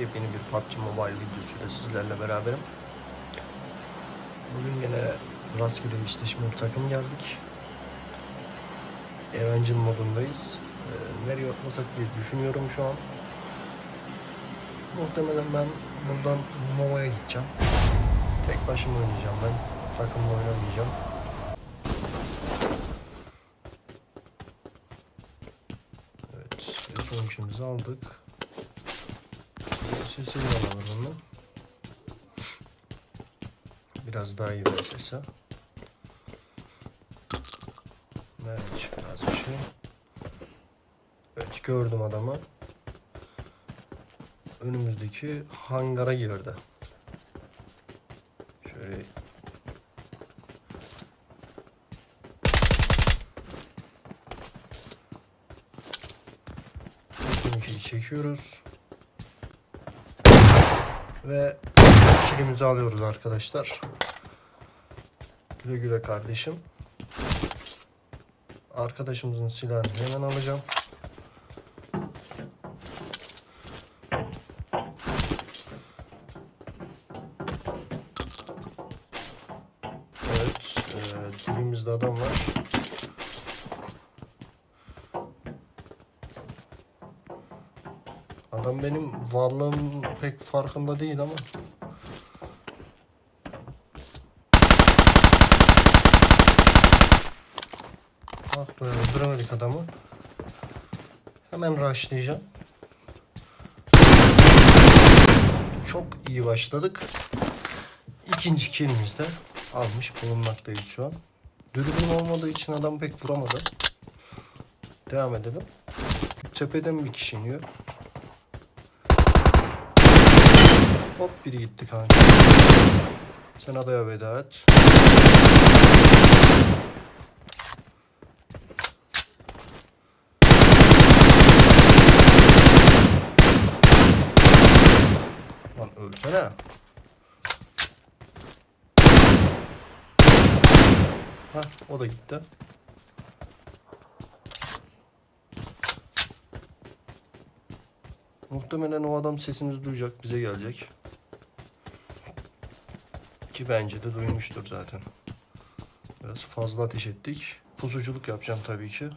Yepyeni bir PUBG Mobile videosuyla sizlerle beraberim. Bugün yine rastgele eşleşmeli takım geldik. Evancil modundayız. Ee, nereye atlasak diye düşünüyorum şu an. Muhtemelen ben buradan Nova'ya gideceğim. Tek başıma oynayacağım ben. Takımla oynamayacağım. Evet, ilk oyuncumuzu aldık. Sesini alalım onu. Biraz daha iyi bir sesi. Evet, biraz bir şey. Evet, gördüm adamı. Önümüzdeki hangara girdi. Şöyle çekiyoruz. Ve kilimizi alıyoruz arkadaşlar. Güle güle kardeşim. Arkadaşımızın silahını hemen alacağım. Evet, e, dibimizde adam var. Adam benim varlığım pek farkında değil ama. Ah be öldüremedik adamı. Hemen rushlayacağım. Çok iyi başladık. İkinci killimiz de almış bulunmaktayız şu an. Dürbün olmadığı için adam pek vuramadı. Devam edelim. Tepeden bir kişi iniyor. Hop biri gitti kanka. Sen adaya veda et. Lan ölsene. Hah o da gitti. Muhtemelen o adam sesimizi duyacak, bize gelecek. Ki bence de duymuştur zaten. Biraz fazla ateş ettik. Pusuculuk yapacağım tabii ki.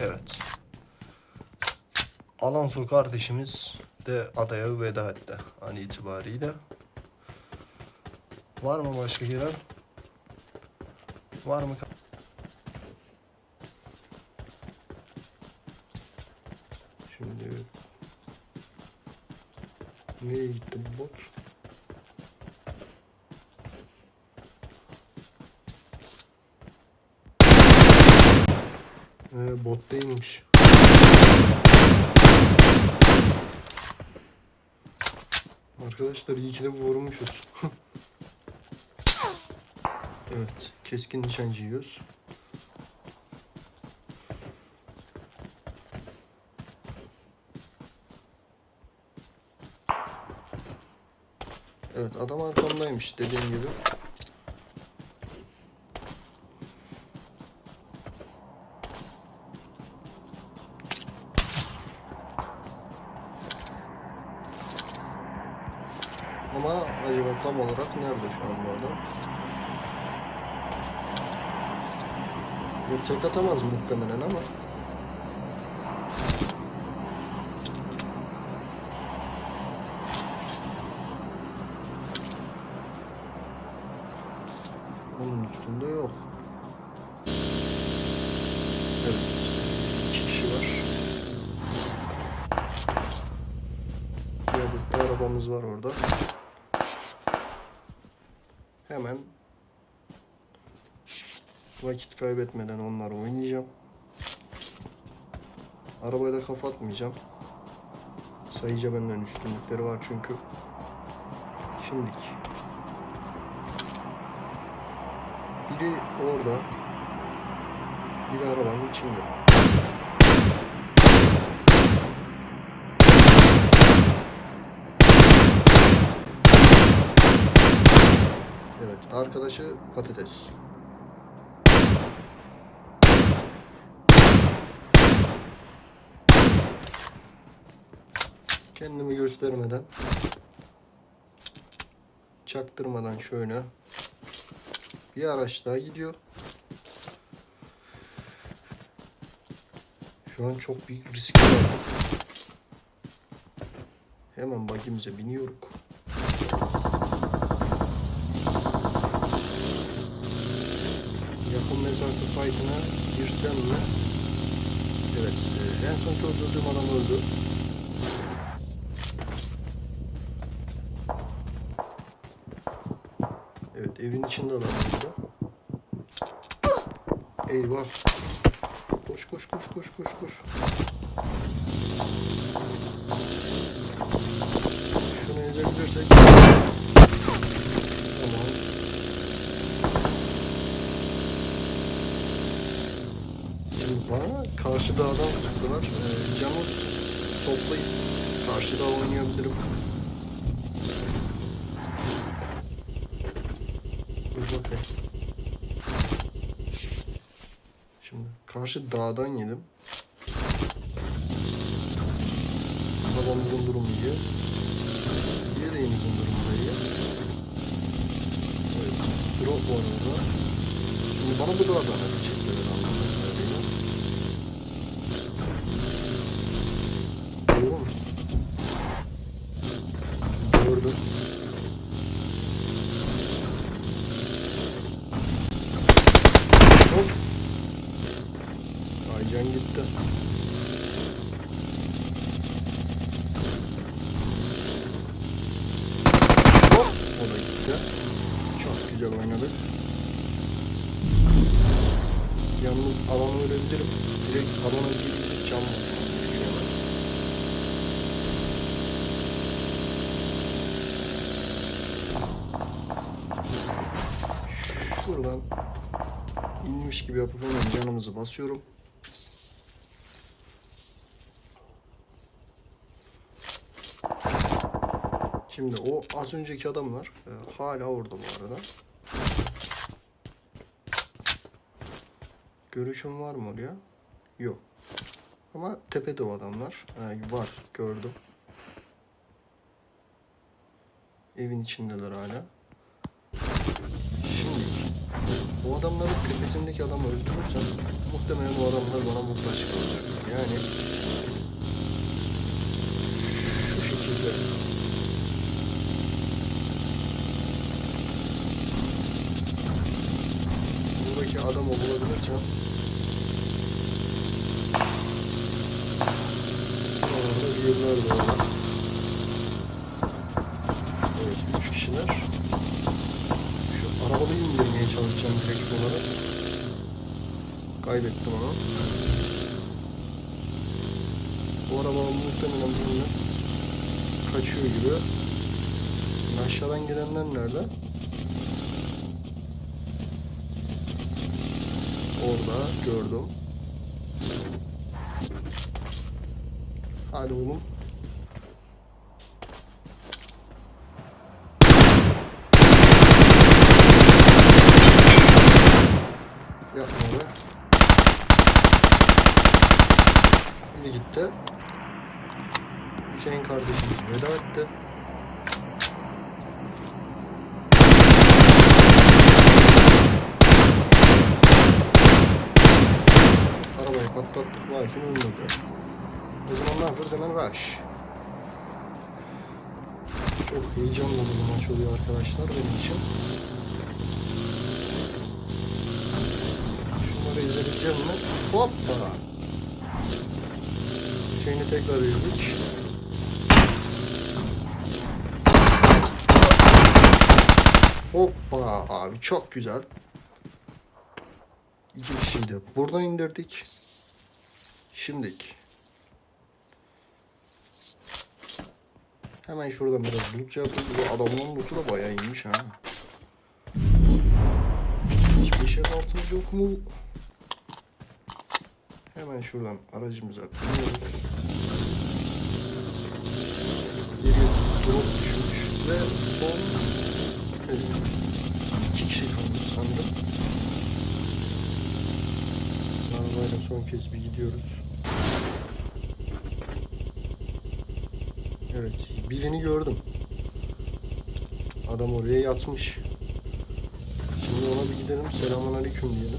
Evet. Alonso kardeşimiz de adaya veda etti an itibariyle. Var mı başka gelen? Var mı? Şimdi nereye gitti bu bot? Ee, bot değilmiş. Arkadaşlar iyi ki de vurmuşuz. evet, keskin nişancı yiyoruz. Evet, adam arkamdaymış dediğim gibi. Ama acaba tam olarak nerede şu an bu adam? Ya tek atamaz muhtemelen ama. Onun üstünde yok. Evet. İki kişi var. Bir adet de arabamız var orada. Hemen vakit kaybetmeden onları oynayacağım. Arabaya da kafa atmayacağım. Sayıca benden üstünlükleri var çünkü. Şimdik. Biri orada. Biri arabanın içinde. Evet, arkadaşı patates. Kendimi göstermeden çaktırmadan şöyle bir araç daha gidiyor. Şu an çok büyük risk var. Hemen bagimize biniyoruz. Mesafe fight'ına girsem mi? Evet. e, en son öldürdüğüm adam öldü. Evet evin içinde adam öldü. Eyvah. Koş koş koş koş koş koş. Şunu ezebilirsek. Tamam. Şimdi bana karşı dağdan sıktılar. Ee, camı toplayıp karşı dağ oynayabilirim. Bakayım. Şimdi karşı dağdan yedim. Babamızın durumu iyi. Diğereyimizin durumu iyi. Evet. Drop var orada. Şimdi bana bu dağdan hadi çektiler anladığım kadarıyla. Doğru mu? Gördüm. Hop. Aycan gitti. Hop. O da gitti. Çok güzel oynadık. Yalnız alanı ölebilirim. Direkt alana girip gerekiyor. Şuradan inmiş gibi yapıp hemen canımızı basıyorum. Şimdi o az önceki adamlar e, hala orada bu arada. Görüşüm var mı oraya? Yok. Ama tepede o adamlar. E, var gördüm. Evin içindeler hala. Şimdi o adamların tepesindeki adamı öldürürsem muhtemelen o adamlar bana muhtaç kalacaklar. Yani şu şekilde adamı bulabilirsem yerler de var. Evet, üç kişiler. Şu arabayı indirmeye çalışacağım direkt olarak. Kaybettim onu. Bu araba muhtemelen bununla kaçıyor gibi. Aşağıdan gelenler nerede? Orada gördüm. Hadi oğlum. Yapma be. Biri gitti. Hüseyin kardeşimiz veda etti. Arabayı patlattık lakin ölmedi. O zaman ne yapıyoruz? Hemen rush. Çok heyecanlı bir maç oluyor arkadaşlar benim için. Şunları ezebileceğim mi? Hoppa! Hüseyin'i tekrar ezdik. Hoppa abi çok güzel. İki kişiyi de buradan indirdik. Şimdik. Hemen şuradan biraz loot yapalım. Bu adamın lootu da bayağı iyiymiş ha. Hiçbir şey altımız yok mu? Hemen şuradan aracımıza biniyoruz. Geriye drop düşmüş ve son e, iki kişi kalmış sandım. Arabayla son kez bir gidiyoruz. Evet, birini gördüm. Adam oraya yatmış. Şimdi ona bir gidelim. Selamun aleyküm diyelim.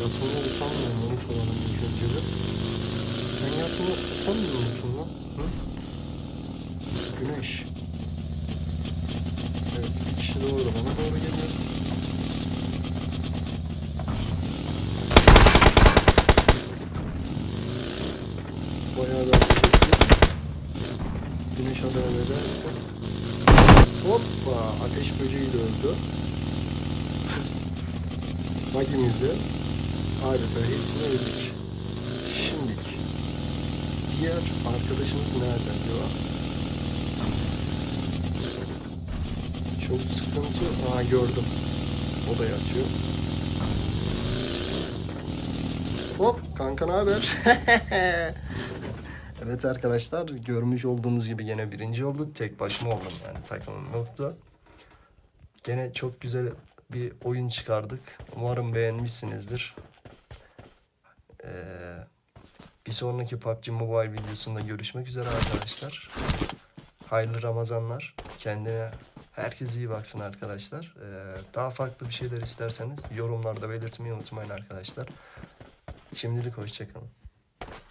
Yatmaya utanmıyorum onu soralım ilk önce de. Sen yatmaya utanmıyor musun lan? Hı? Güneş. Evet, bir kişi orada bana doğru geliyor. Bayağı da ateş etti. Güneş ADV'de. Hoppa! Ateş böceği de öldü. Bagimizde adeta hepsini ezdik. Şimdik. Diğer arkadaşımız nerede acaba? Çok sıkıntı. Aa gördüm. O da yatıyor. Hop kanka ne haber? evet arkadaşlar görmüş olduğunuz gibi yine birinci olduk. Tek başıma oldum yani takımım yoktu. Gene çok güzel bir oyun çıkardık. Umarım beğenmişsinizdir. Ee, bir sonraki PUBG Mobile videosunda görüşmek üzere arkadaşlar. Hayırlı Ramazanlar. Kendine herkes iyi baksın arkadaşlar. Ee, daha farklı bir şeyler isterseniz yorumlarda belirtmeyi unutmayın arkadaşlar. Şimdilik hoşçakalın.